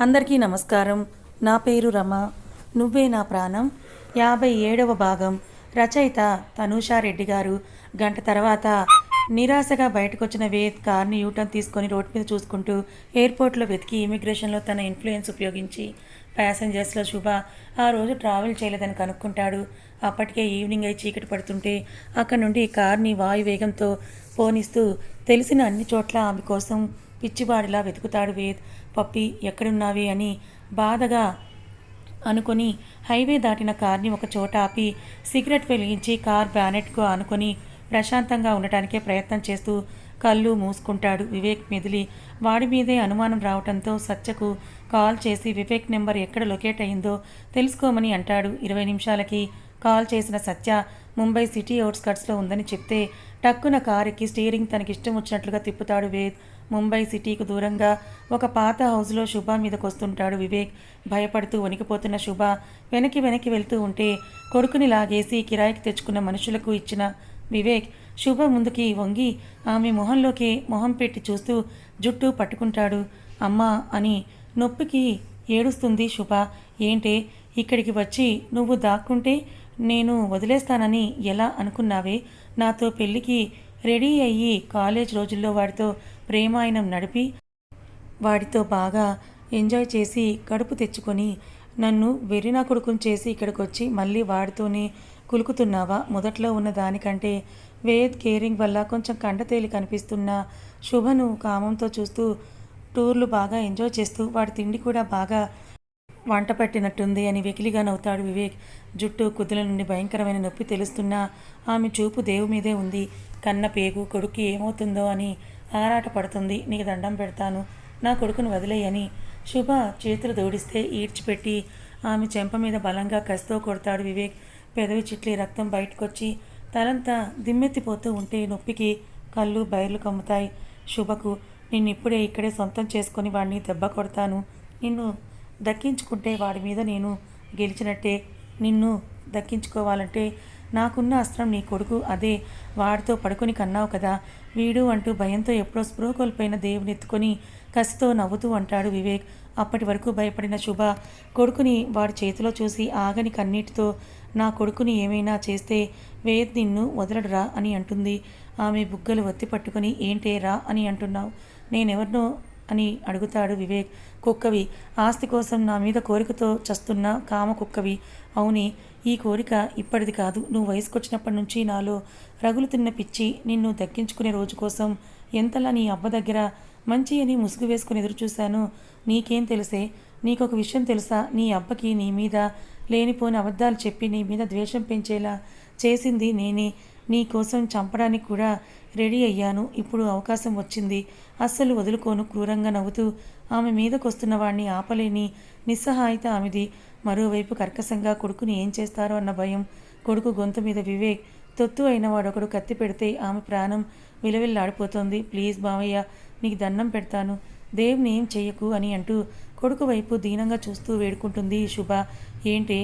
అందరికీ నమస్కారం. నా పేరు రమ. నువ్వే నా ప్రాణం. యాభై ఏడవ భాగం. రచయిత తనూషారెడ్డి గారు. గంట తర్వాత నిరాశగా బయటకొచ్చిన వేద్ కార్ని యూటర్న్ తీసుకొని రోడ్ మీద చూసుకుంటూ ఎయిర్పోర్ట్లో వెతికి ఇమిగ్రేషన్లో తన ఇన్ఫ్లుయెన్స్ ఉపయోగించి ప్యాసింజర్స్లో శుభ ఆ రోజు ట్రావెల్ చేయలేదని కనుక్కుంటాడు. అప్పటికే ఈవినింగ్ అయి చీకటి పడుతుంటే అక్కడ నుండి కార్ని వాయువేగంతో పోనిస్తూ తెలిసిన అన్ని చోట్ల ఆమె కోసం పిచ్చివాడిలా వెతుకుతాడు వేద్. పప్పి ఎక్కడున్నావే అని బాధగా అనుకొని హైవే దాటిన కార్ని ఒక చోట ఆపి సిగరెట్ వెలిగించి కార్ బ్యానెట్కు ఆనుకొని ప్రశాంతంగా ఉండటానికే ప్రయత్నం చేస్తూ కళ్ళు మూసుకుంటాడు వివేక్ మెదిలి. వాడి మీదే అనుమానం రావడంతో సత్యకు కాల్ చేసి వివేక్ నెంబర్ ఎక్కడ లొకేట్ అయిందో తెలుసుకోమని అంటాడు. ఇరవై నిమిషాలకి కాల్ చేసిన సత్య ముంబై సిటీ అవుట్స్కట్స్లో ఉందని చెప్తే టక్కున కారుకి స్టీరింగ్ తనకిష్టం వచ్చినట్లుగా తిప్పుతాడు వేద్. ముంబై సిటీకి దూరంగా ఒక పాత హౌస్లో శుభ మీదకొస్తుంటాడు వివేక్. భయపడుతూ వణికిపోతున్న శుభ వెనక్కి వెనక్కి వెళ్తూ ఉంటే కొడుకుని లాగేసి కిరాయికి తెచ్చుకున్న మనుషులకు ఇచ్చిన వివేక్ శుభ ముందుకి వంగి ఆమె మొహంలోకి మొహం పెట్టి చూస్తూ జుట్టు పట్టుకుంటాడు. అమ్మా అని నొప్పికి ఏడుస్తుంది శుభ. ఏంటే ఇక్కడికి వచ్చి నువ్వు దాక్కుంటే నేను వదిలేస్తానని ఎలా అనుకున్నావే? నాతో పెళ్ళికి రెడీ అయ్యి కాలేజ్ రోజుల్లో వాడితో ప్రేమాయణం నడిపి వాడితో బాగా ఎంజాయ్ చేసి కడుపు తెచ్చుకొని నన్ను వెర్రినా కొడుకుని చేసి ఇక్కడికి వచ్చి మళ్ళీ వాడితోనే కులుకుతున్నావా? మొదట్లో ఉన్న దానికంటే వేద్ కేరింగ్ వల్ల కొంచెం కండతేలి కనిపిస్తున్న శుభను కామంతో చూస్తూ టూర్లు బాగా ఎంజాయ్ చేస్తూ వాడి తిండి కూడా బాగా వంట పట్టినట్టుంది అని వెకిలిగా నవ్వుతాడు వివేక్. జుట్టు కుదుల నుండి భయంకరమైన నొప్పి తెలుస్తున్నా ఆమె చూపు దేవు మీదే ఉంది. కన్న పేగు కొడుకు ఏమవుతుందో అని ఆరాట పడుతుంది. నీకు దండం పెడతాను. నా కొడుకును వదిలేయని. శుభ చేతులు దూడిస్తే ఈడ్చిపెట్టి ఆమె చెంప మీద బలంగా కసితో కొడతాడు వివేక్. పెదవి చిట్లి రక్తం బయటకొచ్చి తలంతా దిమ్మెత్తిపోతూ ఉంటే నొప్పికి కళ్ళు బయర్లు కమ్ముతాయి. శుభకు నిన్నిప్పుడే ఇక్కడే సొంతం చేసుకొని వాడిని దెబ్బ కొడతాను. నిన్ను దక్కించుకుంటే వాడి మీద నేను గెలిచినట్టే. నిన్ను దక్కించుకోవాలంటే నాకున్న అస్త్రం నీ కొడుకు అదే. వాడితో పడుకొని కన్నావు కదా. వీడు అంటూ భయంతో ఎప్పుడో స్పృహ కోల్పోయిన దేవుని ఎత్తుకొని కసితో నవ్వుతూ అంటాడు వివేక్. అప్పటి వరకు భయపడిన శుభ కొడుకుని వాడి చేతిలో చూసి ఆగని కన్నీటితో నా కొడుకుని ఏమైనా చేస్తే వేద్ నిన్ను వదలడురా అని అంటుంది. ఆమె బుగ్గలు ఒత్తి పట్టుకొని ఏంటే రా అని అంటున్నావు. నేనెవరినో అని అడుగుతాడు వివేక్. కుక్కవి ఆస్తి కోసం నా మీద కోరికతో చస్తున్న కామ కుక్కవి. అవుని ఈ కోరిక ఇప్పటిది కాదు. నువ్వు వయసుకొచ్చినప్పటి నుంచి నాలో రగులుతున్న పిచ్చి నిన్ను దక్కించుకునే రోజు కోసం ఎంతలా నీ అబ్బ దగ్గర మంచి అని ముసుగు వేసుకుని ఎదురుచూశాను నీకేం తెలిసే? నీకొక విషయం తెలుసా? నీ అబ్బకి నీ మీద లేనిపోని అబద్ధాలు చెప్పి నీ మీద ద్వేషం పెంచేలా చేసింది నేనే. నీ కోసం చంపడానికి కూడా రెడీ అయ్యాను. ఇప్పుడు అవకాశం వచ్చింది. అస్సలు వదులుకోను క్రూరంగా నవ్వుతూ ఆమె మీదకొస్తున్న వాడిని ఆపలేని నిస్సహాయిత ఆమెది. మరోవైపు కర్కశంగా కొడుకుని ఏం చేస్తారో అన్న భయం కొడుకు గొంతు మీద వివేక్ తొత్తు అయిన వాడొకడు కత్తి పెడితే ఆమె ప్రాణం విలవిల్లాడిపోతోంది. ప్లీజ్ బావయ్య నీకు దండం పెడతాను. దేవుని ఏం చెయ్యకు అని అంటూ కొడుకు వైపు దీనంగా చూస్తూ వేడుకుంటుంది శుభ. ఏంటి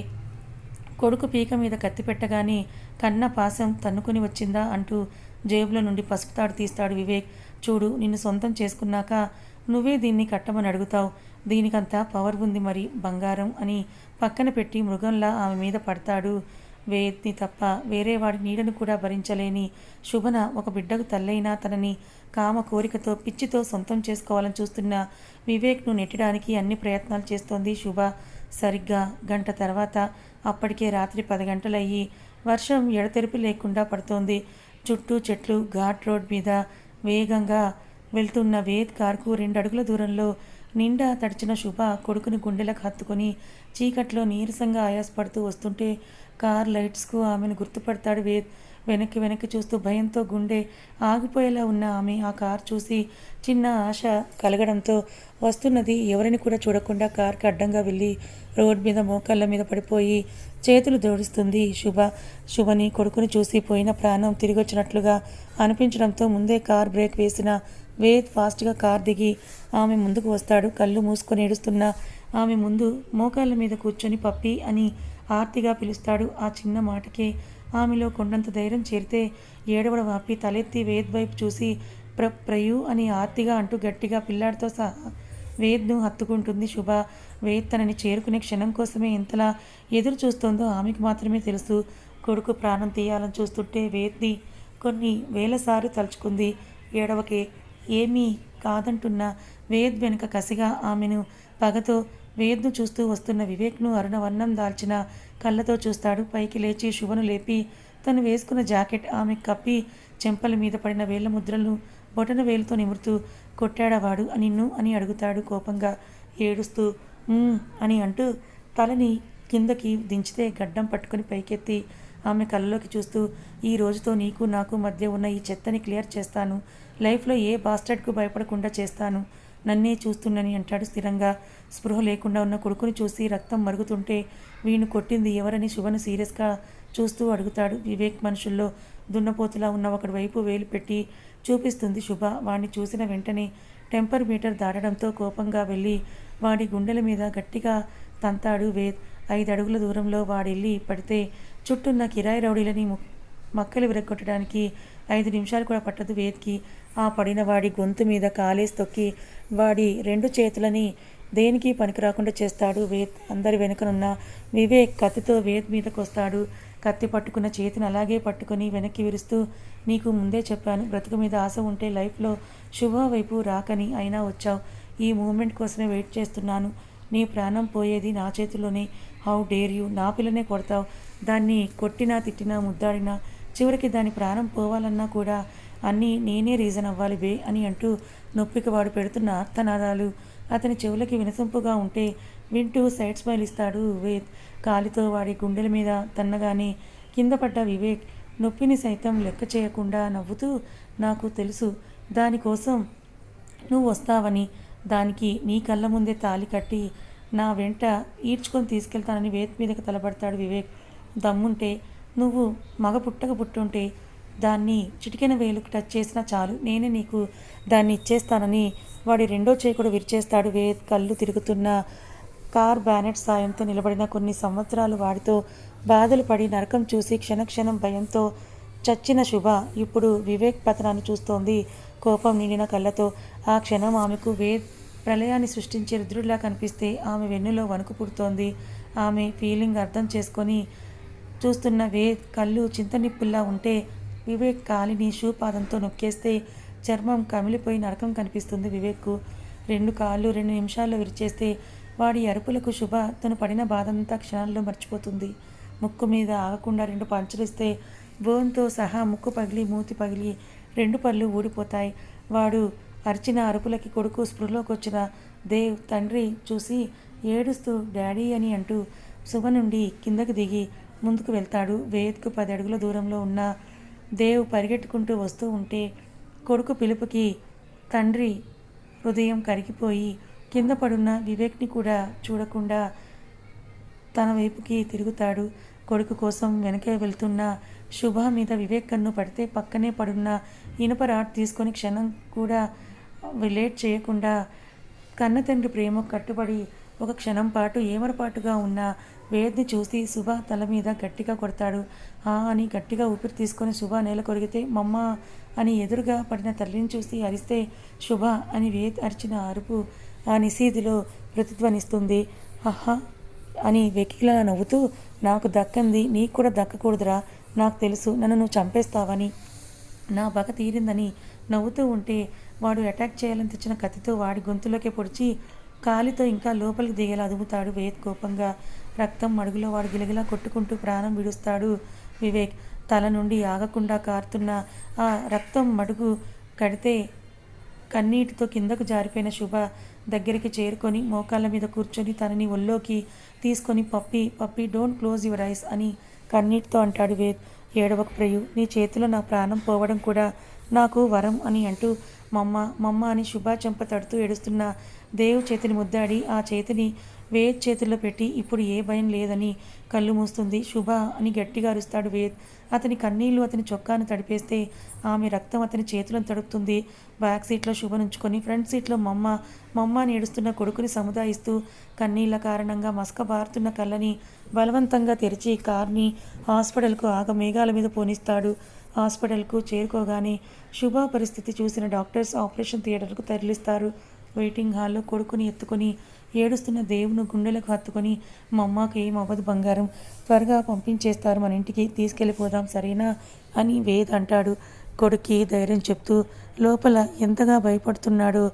కొడుకు పీక మీద కత్తి పెట్టగానే కన్న పాసం తన్నుకొని వచ్చిందా అంటూ జేబులో నుండి పసుపు తాడు తీస్తాడు వివేక్. చూడు నిన్ను సొంతం చేసుకున్నాక నువ్వే దీన్ని కట్టమని అడుగుతావు. దీనికంతా పవర్ ఉంది మరి బంగారం అని పక్కన పెట్టి మృగంలా ఆమె మీద పడతాడు. వేద్ని తప్ప వేరే వాడి నీడను కూడా భరించలేని శుభన ఒక బిడ్డకు తల్లైనా తనని కామ కోరికతో పిచ్చితో సొంతం చేసుకోవాలని చూస్తున్న వివేక్ను నెట్టడానికి అన్ని ప్రయత్నాలు చేస్తోంది శుభ. సరిగ్గా గంట తర్వాత అప్పటికే రాత్రి పది గంటలయ్యి. వర్షం ఎడతెరిపి లేకుండా పడుతోంది. చుట్టూ చెట్లు ఘాట్ రోడ్ మీద వేగంగా వెళ్తున్న వేద్ కార్కు రెండు అడుగుల దూరంలో నిండా తడిచిన శుభ కొడుకుని గుండెలకు హత్తుకొని చీకట్లో నీరసంగా ఆయాసపడుతూ వస్తుంటే కార్ లైట్స్కు ఆమెను గుర్తుపడతాడు వేద్. వెనక్కి వెనక్కి చూస్తూ భయంతో గుండె ఆగిపోయేలా ఉన్న ఆమె ఆ కార్ చూసి చిన్న ఆశ కలగడంతో వస్తున్నది ఎవరిని కూడా చూడకుండా కార్కి అడ్డంగా వెళ్ళి రోడ్ మీద మోకాళ్ళ మీద పడిపోయి చేతులు జోడిస్తుంది శుభ. శుభని కొడుకుని చూసి పోయిన ప్రాణం తిరిగి వచ్చినట్లుగా అనిపించడంతో ముందే కార్ బ్రేక్ వేసిన వేద్ ఫాస్ట్గా కార్ దిగి ఆమె ముందుకు వస్తాడు. కళ్ళు మూసుకొని ఏడుస్తున్న ఆమె ముందు మోకాళ్ళ మీద కూర్చొని పప్పి అని ఆర్తిగా పిలుస్తాడు. ఆ చిన్న మాటకే ఆమెలో కొండంత ధైర్యం చేరితే ఏడవడ వాపి తలెత్తి వేద్ వైపు చూసి ప్ర ప్రయు అని ఆర్తిగా అంటూ గట్టిగా పిల్లాడితో సహా వేద్ను హత్తుకుంటుంది శుభ. వేద్ తనని చేరుకునే క్షణం కోసమే ఎంతలా ఎదురు చూస్తోందో ఆమెకు మాత్రమే తెలుసు. కొడుకు ప్రాణం తీయాలని చూస్తుంటే వేద్ని కొన్ని వేలసార్లు తలుచుకుంది. ఏడవకే ఏమీ కాదంటున్న వేద్ వెనుక కసిగా ఆమెను పగతో వేద్ను చూస్తూ వస్తున్న వివేక్ను అరుణవర్ణం దాల్చిన కళ్ళతో చూస్తాడు. పైకి లేచి శుభను లేపి తను వేసుకున్న జాకెట్ ఆమె కప్పి చెంపల మీద పడిన వేళ్ళ ముద్రలను బొటన వేలుతో నిమురుతూ కొట్టాడవాడు నిన్ను అని అడుగుతాడు కోపంగా. ఏడుస్తూ అని అంటూ తలని కిందకి దించితే గడ్డం పట్టుకొని పైకెత్తి ఆమె కళ్ళలోకి చూస్తూ ఈ రోజుతో నీకు నాకు మధ్య ఉన్న ఈ చెత్తని క్లియర్ చేస్తాను. లైఫ్లో ఏ బాస్టర్డ్కు భయపడకుండా చేస్తాను. నన్నే చూస్తుండని అంటాడు. స్థిరంగా స్పృహ లేకుండా ఉన్న కొడుకుని చూసి రక్తం మరుగుతుంటే వీణు కొట్టింది ఎవరని శుభను సీరియస్గా చూస్తూ అడుగుతాడు. వివేక్ మనుషుల్లో దున్నపోతులా ఉన్న ఒకడి వైపు వేలు పెట్టి చూపిస్తుంది శుభ. వాణ్ణి చూసిన వెంటనే టెంపర్ మీటర్ దాటడంతో కోపంగా వెళ్ళి వాడి గుండెల మీద గట్టిగా తంతాడు వేద్. ఐదు అడుగుల దూరంలో వాడెళ్ళి పడితే చుట్టూన్న కిరాయి రౌడీలని మక్కలు విరగొట్టడానికి ఐదు నిమిషాలు కూడా పట్టదు వేద్కి. ఆ పడిన వాడి గొంతు మీద కాలేసి తొక్కి వాడి రెండు చేతులని దేనికి పనికిరాకుండా చేస్తాడు వేద్? అందరి వెనుకనున్న వివేక్ కత్తితో వేద్ మీదకొస్తాడు కత్తి పట్టుకున్న చేతిని అలాగే పట్టుకొని వెనక్కి విరుస్తూ నీకు ముందే చెప్పాను బ్రతుకు మీద ఆశ ఉంటే లైఫ్లో శుభ వైపు రాకని అయినా వచ్చావు. ఈ మూమెంట్ కోసమే వెయిట్ చేస్తున్నాను. నీ ప్రాణం పోయేది నా చేతిలోనే హౌ డేర్ యూ? నా పిల్లనే కొడతావు. దాన్ని కొట్టినా తిట్టినా ముద్దాడినా చివరికి దాని ప్రాణం పోవాలన్నా కూడా అన్నీ నేనే రీజన్ అవ్వాలి బే అని అంటూ నొప్పికి వాడు పెడుతున్న అర్థనాదాలు అతని చెవులకి వినసొంపుగా ఉంటే వింటూ సైడ్ స్మైల్ ఇస్తాడు వేద్. కాలితో వాడి గుండెల మీద తన్నగానే కింద పడ్డ వివేక్ నొప్పిని సైతం లెక్క చేయకుండా నవ్వుతూ నాకు తెలుసు దానికోసం నువ్వు వస్తావని. దానికి నీ కళ్ళ ముందే తాలి కట్టి నా వెంట ఈడ్చుకొని తీసుకెళ్తానని వేత్ మీదకి తలబడతాడు వివేక్. దమ్ముంటే నువ్వు మగ పుట్టక పుట్టుంటే దాన్ని చిటికెన వేలుకు టచ్ చేసినా చాలు. నేనే నీకు దాన్ని ఇచ్చేస్తానని వాడి రెండో చేకుడు విరిచేస్తాడు. వే కళ్ళు తిరుగుతున్న కార్ బ్యానెట్ సాయంతో నిలబడిన కొన్ని సంవత్సరాలు వాడితో బాధలు పడి నరకం చూసి క్షణక్షణం భయంతో చచ్చిన శుభ ఇప్పుడు వివేక్ పతనాన్ని చూస్తోంది. కోపం నిండిన కళ్ళతో ఆ క్షణం ఆమెకు వేద్ ప్రళయాన్ని సృష్టించే రుద్రుడిలా కనిపిస్తే ఆమె వెన్నులో వణుకు పుడుతోంది. ఆమె ఫీలింగ్ అర్థం చేసుకొని చూస్తున్న వేద్ కళ్ళు చింతనిప్పుల్లా ఉంటే వివేక్ కాలిని షూ పాదంతో నొక్కేస్తే చర్మం కమిలిపోయి నరకం కనిపిస్తుంది వివేక్కు. రెండు కాళ్ళు రెండు నిమిషాల్లో విరిచేస్తే వాడి అరుపులకు శుభ. తను పడిన బాధంతా క్షణాల్లో మర్చిపోతుంది. ముక్కు మీద ఆగకుండా రెండు పంచలిస్తే బోన్తో సహా ముక్కు పగిలి మూతి పగిలి రెండు పళ్ళు ఊడిపోతాయి. వాడు అరిచిన అరుపులకి కొడుకు స్పృహలోకి వచ్చిన దేవ్ తండ్రి చూసి ఏడుస్తూ డాడీ అని అంటూ శుభ నుండి కిందకు దిగి ముందుకు వెళ్తాడు. వేద్కు పది అడుగుల దూరంలో ఉన్న దేవు పరిగెట్టుకుంటూ వస్తూ ఉంటే కొడుకు పిలుపుకి తండ్రి హృదయం కరిగిపోయి కింద పడున్న వివేక్ని కూడా చూడకుండా తన వైపుకి తిరుగుతాడు. కొడుకు కోసం వెనకే వెళ్తున్న శుభ మీద వివేక్ కన్ను పడితే పక్కనే పడున్న ఇనుప రాడ్ తీసుకొని క్షణం కూడా లేట్ చేయకుండా కన్న తండ్రి ప్రేమ కట్టుబడి ఒక క్షణం పాటు ఏమరపాటుగా ఉన్న వేద్ని చూసి శుభ తల మీద గట్టిగా కొడతాడు. ఆ అని గట్టిగా ఊపిరి తీసుకొని శుభ నేల కొరిగితే మమ్మ అని ఎదురుగా పడిన తల్లిని చూసి అరిస్తే శుభ అని వేద్ అరిచిన అరుపు ఆ నిశీదిలో ప్రతిధ్వనిస్తుంది. అహా అని వెకిలా నవ్వుతూ నాకు దక్కంది నీకు కూడా దక్కకూడదురా నాకు తెలుసు నన్ను నువ్వు చంపేస్తావని. నా బగ తీరిందని నవ్వుతూ ఉంటే వాడు అటాక్ చేయాలని తెచ్చిన కత్తితో వాడి గొంతులోకి పొడిచి కాలితో ఇంకా లోపలికి దిగేలా అదుముతాడు వేద్ కోపంగా. రక్తం మడుగులో వాడు గిలగిలా కొట్టుకుంటూ ప్రాణం విడుస్తాడు వివేక్. తల నుండి ఆగకుండా కారుతున్న ఆ రక్తం మడుగు కడితే కన్నీటితో కిందకు జారిపోయిన శుభ దగ్గరికి చేరుకొని మోకాళ్ళ మీద కూర్చొని తనని ఒళ్ళోకి తీసుకొని పప్పి పప్పి డోంట్ క్లోజ్ యువర్ ఐస్ అని కన్నీటితో అంటాడు వేద్ ఏడవక ప్రియు నీ చేతిలో నా ప్రాణం పోవడం కూడా నాకు వరం అని అంటూ మమ్మ మమ్మ అని శుభ చెంప తడుతూ ఏడుస్తున్న దేవు చేతిని ముద్దాడి ఆ చేతిని వేద్ చేతుల్లో పెట్టి ఇప్పుడు ఏ భయం లేదని కళ్ళు మూస్తుంది. శుభ అని గట్టిగా అరుస్తాడు వేద్. అతని కన్నీళ్ళు అతని చొక్కాను తడిపేస్తే ఆమె రక్తం అతని చేతులను తడుపుతుంది. బ్యాక్ సీట్లో శుభ నుంచుకొని ఫ్రంట్ సీట్లో మమ్మ. మమ్మ అని ఏడుస్తున్న కొడుకుని సముదాయిస్తూ కన్నీళ్ళ కారణంగా మసక బారుతున్న కళ్ళని బలవంతంగా తెరిచి కార్ని హాస్పిటల్కు ఆగ మేఘాల మీద పోనిస్తాడు. హాస్పిటల్కు చేరుకోగానే శుభ పరిస్థితి చూసిన డాక్టర్స్ ఆపరేషన్ థియేటర్కు తరలిస్తారు. వెయిటింగ్ హాల్లో కొడుకుని ఎత్తుకొని ఏడుస్తున్న దేవును గుండెలకు హత్తుకొని మా అమ్మకి ఏం అవ్వదు బంగారం. త్వరగా పంపించేస్తారు మన ఇంటికి తీసుకెళ్ళిపోదాం సరేనా? అని వేద్ అంటాడు. కొడుక్కి ధైర్యం చెప్తూ లోపల ఎంతగా భయపడుతున్నాడో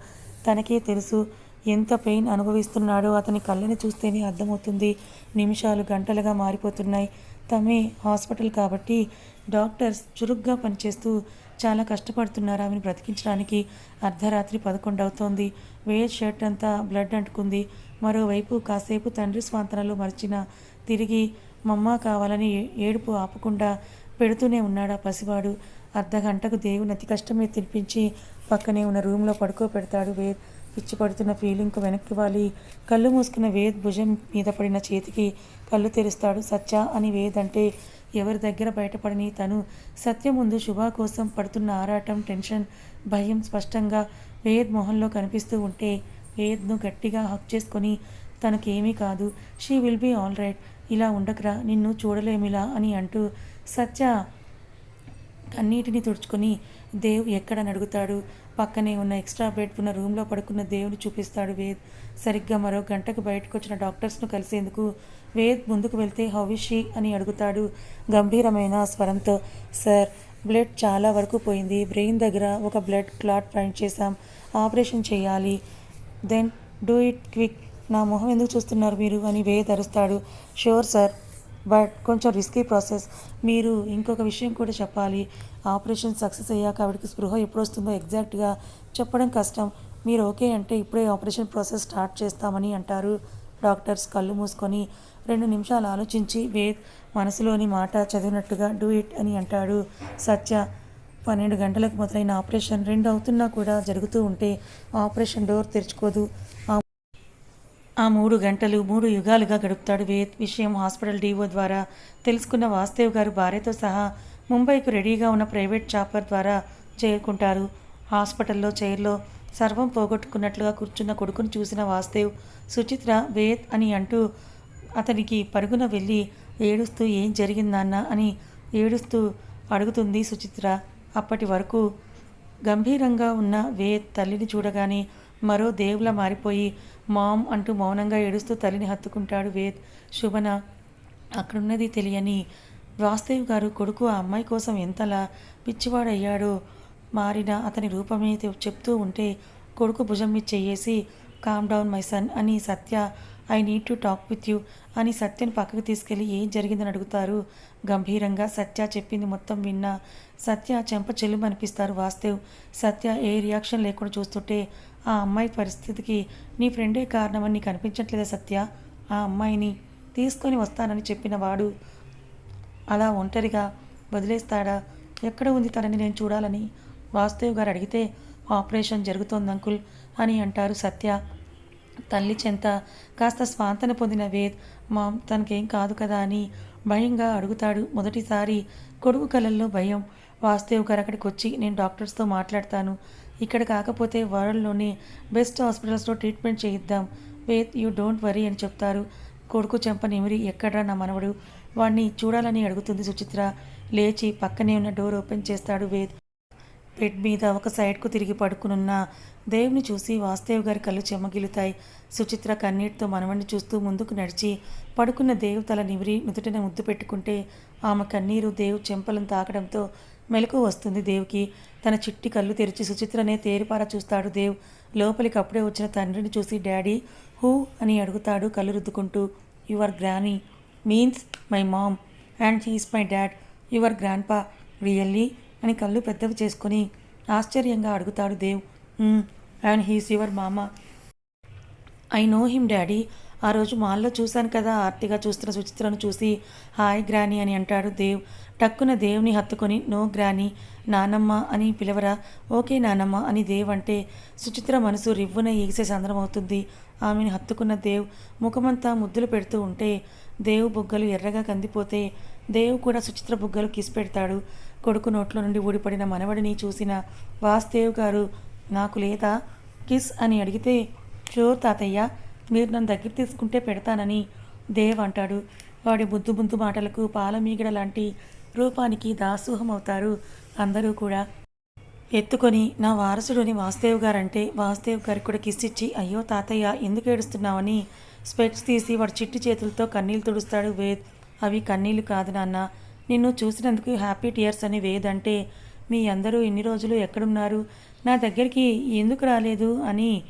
తనకే తెలుసు. ఎంత పెయిన్ అనుభవిస్తున్నాడో అతని కళ్ళని చూస్తేనే అర్థమవుతుంది. నిమిషాలు గంటలుగా మారిపోతున్నాయి. తమే హాస్పిటల్ కాబట్టి డాక్టర్స్ చురుగ్గా పనిచేస్తూ చాలా కష్టపడుతున్నారు. ఆమెను బ్రతికించడానికి అర్ధరాత్రి పదకొండు అవుతోంది. వేర్ షర్ట్ అంతా బ్లడ్ అంటుకుంది. మరోవైపు కాసేపు తండ్రి స్వాంతనలు మరిచిన తిరిగి మమ్మ కావాలని ఏ- ఏడుపు ఆపకుండా పెడుతూనే ఉన్నాడు ఆ పసివాడు. అర్ధ గంటకు దేవుని అతి కష్టమే తినిపించి పక్కనే ఉన్న రూమ్లో పడుకోబెడతాడు వేద్ పిచ్చి పడుతున్న ఫీలింగ్కు వెనక్కి వాలి. కళ్ళు మూసుకున్న వేద్ భుజం మీద పడిన చేతికి కళ్ళు తెరుస్తాడు. సత్య అని వేద్ అంటే ఎవరి దగ్గర బయటపడని తను సత్య ముందు శుభ కోసం పడుతున్న ఆరాటం టెన్షన్ భయం స్పష్టంగా వేద్ మొహంలో కనిపిస్తూ ఉంటే వేద్ను గట్టిగా హక్ చేసుకొని తనకేమీ కాదు she will be all right ఇలా ఉండకరా నిన్ను చూడలేమిలా అని అంటూ సత్య కన్నీటిని తుడుచుకొని దేవ్ ఎక్కడని అడుగుతాడు పక్కనే ఉన్న ఎక్స్ట్రా బెడ్ ఉన్న రూమ్లో పడుకున్న దేవుని చూపిస్తాడు వేద్. సరిగ్గా మరో గంటకు బయటకు వచ్చిన డాక్టర్స్ను కలిసేందుకు వేద్ ముందుకు వెళ్తే హౌవిషి అని అడుగుతాడు గంభీరమైన స్వరంతో. సార్ బ్లడ్ చాలా వరకు పోయింది. బ్రెయిన్ దగ్గర ఒక బ్లడ్ క్లాట్ ఫైండ్ చేశాం. ఆపరేషన్ చేయాలి. Then do it quick. నా మొహం ఎందుకు చూస్తున్నారు మీరు? అని వేద్ అరుస్తాడు. షూర్ సార్ బట్ కొంచెం రిస్కీ ప్రాసెస్. మీరు ఇంకొక విషయం కూడా చెప్పాలి. ఆపరేషన్ సక్సెస్ అయ్యాక ఆవిడకి స్పృహ ఎప్పుడు వస్తుందో ఎగ్జాక్ట్గా చెప్పడం కష్టం. మీరు ఓకే అంటే ఇప్పుడే ఆపరేషన్ ప్రాసెస్ స్టార్ట్ చేస్తామని అంటారు డాక్టర్స్ కళ్ళు మూసుకొని. రెండు నిమిషాలు ఆలోచించి వేద్ మనసులోని మాట చదివినట్టుగా డూ ఇట్ అని అంటాడు సత్య. పన్నెండు గంటలకు మొదలైన ఆపరేషన్ రెండు అవుతున్నా కూడా జరుగుతూ ఉంటే ఆపరేషన్ డోర్ తెరుచుకోదు. ఆ మూడు గంటలు మూడు యుగాలుగా గడుపుతాడు వేద్. విషయం హాస్పిటల్ డీఓ ద్వారా తెలుసుకున్న వాసుదేవ్ గారు భార్యతో సహా ముంబైకు రెడీగా ఉన్న ప్రైవేట్ చాపర్ ద్వారా చేరుకుంటారు. హాస్పిటల్లో చైర్లో సర్వం పోగొట్టుకున్నట్లుగా కూర్చున్న కొడుకును చూసిన వాస్తేవ్ సుచిత్ర వేద్ అని అంటూ అతనికి పరుగున వెళ్ళి ఏడుస్తూ ఏం జరిగిందన్న? అని ఏడుస్తూ అడుగుతుంది సుచిత్ర. అప్పటి వరకు గంభీరంగా ఉన్న వేద్ తల్లిని చూడగానే మరో దేవులా మారిపోయి మామ్ అంటూ మౌనంగా ఏడుస్తూ తల్లిని హత్తుకుంటాడు వేద్. శుభన అక్కడున్నది తెలియని వాస్తవ్ గారు కొడుకు ఆ అమ్మాయి కోసం ఎంతలా పిచ్చివాడయ్యాడో మారిన అతని రూపమే చెప్తూ ఉంటే కొడుకు భుజం మీద చెయ్యేసి కామ్ డౌన్ మై సన్ అని Satya I need to talk with you అని సత్యను పక్కకు తీసుకెళ్ళి ఏం జరిగిందని అడుగుతారు? గంభీరంగా సత్య చెప్పింది మొత్తం విన్నా సత్య చెంప చెల్లుము అనిపిస్తారు వాస్తవ్. సత్య ఏ రియాక్షన్ లేకుండా చూస్తుంటే ఆ అమ్మాయి పరిస్థితికి నీ ఫ్రెండే కారణమని నీకు అనిపించట్లేదా సత్య? ఆ అమ్మాయిని తీసుకొని వస్తానని చెప్పిన వాడు అలా ఒంటరిగా వదిలేస్తాడా? ఎక్కడ ఉంది తనని నేను చూడాలని? వాసుదేవ్ గారు అడిగితే ఆపరేషన్ జరుగుతోంది అంకుల్ అని అంటారు సత్య. తల్లి చెంత కాస్త స్వాంతన పొందిన వేద్ మా తనకేం కాదు కదా అని భయంగా అడుగుతాడు మొదటిసారి. కొడుకు కలల్లో భయం. వాసుదేవ్ గారు అక్కడికి వచ్చి నేను డాక్టర్స్తో మాట్లాడతాను. ఇక్కడ కాకపోతే వరల్డ్లోనే బెస్ట్ హాస్పిటల్స్లో ట్రీట్మెంట్ చేయిద్దాం. వేద్ యూ డోంట్ వరీ అని చెప్తారు. కొడుకు చెంప నిమిరి ఎక్కడ్రా నా మనవడు? వాణ్ణి చూడాలని అడుగుతుంది సుచిత్ర. లేచి పక్కనే ఉన్న డోర్ ఓపెన్ చేస్తాడు వేద్. బెడ్ మీద ఒక సైడ్కు తిరిగి పడుకునున్న దేవుని చూసి వాసుదేవ్ గారి కళ్ళు చెమ్మగిలుతాయి సుచిత్ర కన్నీటితో మనవణ్ణి చూస్తూ ముందుకు నడిచి పడుకున్న దేవు తల నివిరి నుదుటిన ముద్దు పెట్టుకుంటే ఆమె కన్నీరు దేవు చెంపలను తాకడంతో మెలకు వస్తుంది దేవుకి. తన చిట్టి కళ్ళు తెరిచి సుచిత్రనే తేరిపార చూస్తాడు దేవ్. లోపలికి అప్పుడే వచ్చిన తండ్రిని చూసి డాడీ హూ అని అడుగుతాడు కళ్ళు రుద్దుకుంటూ. Your granny. Means my mom and he's my dad your grandpa really అని కళ్ళు పెద్దవి చేసుకొని ఆశ్చర్యంగా అడుగుతాడు దేవ్. అండ్ హీస్ యువర్ మామ ఐ నో హిమ్ డాడీ ఆ రోజు మాల్లో చూశాను కదా ఆర్తిగా చూస్తున్న సుచిత్రను చూసి హాయ్ గ్రాని అని అంటాడు దేవ్. టక్కున దేవుని హత్తుకొని నో గ్రాని నానమ్మ అని పిలవరా. ఓకే నానమ్మ అని దేవ్ అంటే సుచిత్ర మనసు రివ్వున ఎగిసే సందరమవుతుంది ఆమెను హత్తుకున్న దేవ్ ముఖమంతా ముద్దులు పెడుతూ ఉంటే దేవు బుగ్గలు ఎర్రగా కందిపోతే దేవు కూడా సుచిత్ర బుగ్గలు కిస్ పెడతాడు. కొడుకు నోట్లో నుండి ఊడిపడిన మనవడిని చూసిన వాసుదేవ్ గారు నాకు లేదా? కిస్ అని అడిగితే షూర్ తాతయ్య మీరు నన్ను దగ్గర తీసుకుంటే పెడతానని దేవ్ అంటాడు. వాడి బుద్ధు బుద్ధు మాటలకు పాలమీగడ లాంటి రూపానికి దాసోహం అవుతారు అందరూ కూడా. ఎత్తుకొని నా వారసుడుని వాసుదేవ్ గారంటే వాసుదేవ్ గారికి కూడా కిస్ ఇచ్చి అయ్యో తాతయ్య ఎందుకు ఏడుస్తున్నావని స్పెట్స్ తీసి వాడు చిట్టి చేతులతో కన్నీళ్ళు తుడుస్తాడు వేద్. అవి కన్నీళ్ళు కాదు నాన్న. నిన్ను చూసినందుకు హ్యాపీ టియర్స్ అని వేద్ అంటే మీ అందరూ ఇన్ని రోజులు ఎక్కడున్నారు? నా దగ్గరికి ఎందుకు రాలేదు? అని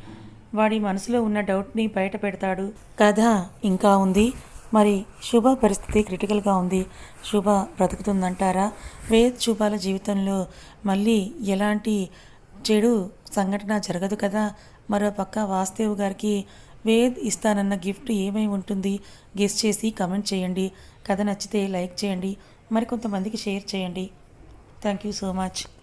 వాడి మనసులో ఉన్న డౌట్ని బయట పెడతాడు. కథ ఇంకా ఉంది. మరి శుభ పరిస్థితి క్రిటికల్గా ఉంది. శుభ బ్రతుకుతుందంటారా? వేద్ శుభాల జీవితంలో మళ్ళీ ఎలాంటి చెడు సంఘటన జరగదు కదా. మరో పక్క వాసుదేవ్ గారికి వేద్ ఇస్తానన్న గిఫ్ట్ ఏమై ఉంటుంది? గెస్ చేసి కమెంట్ చేయండి. కథ నచ్చితే లైక్ చేయండి. మరికొంతమందికి షేర్ చేయండి. Thank you so much.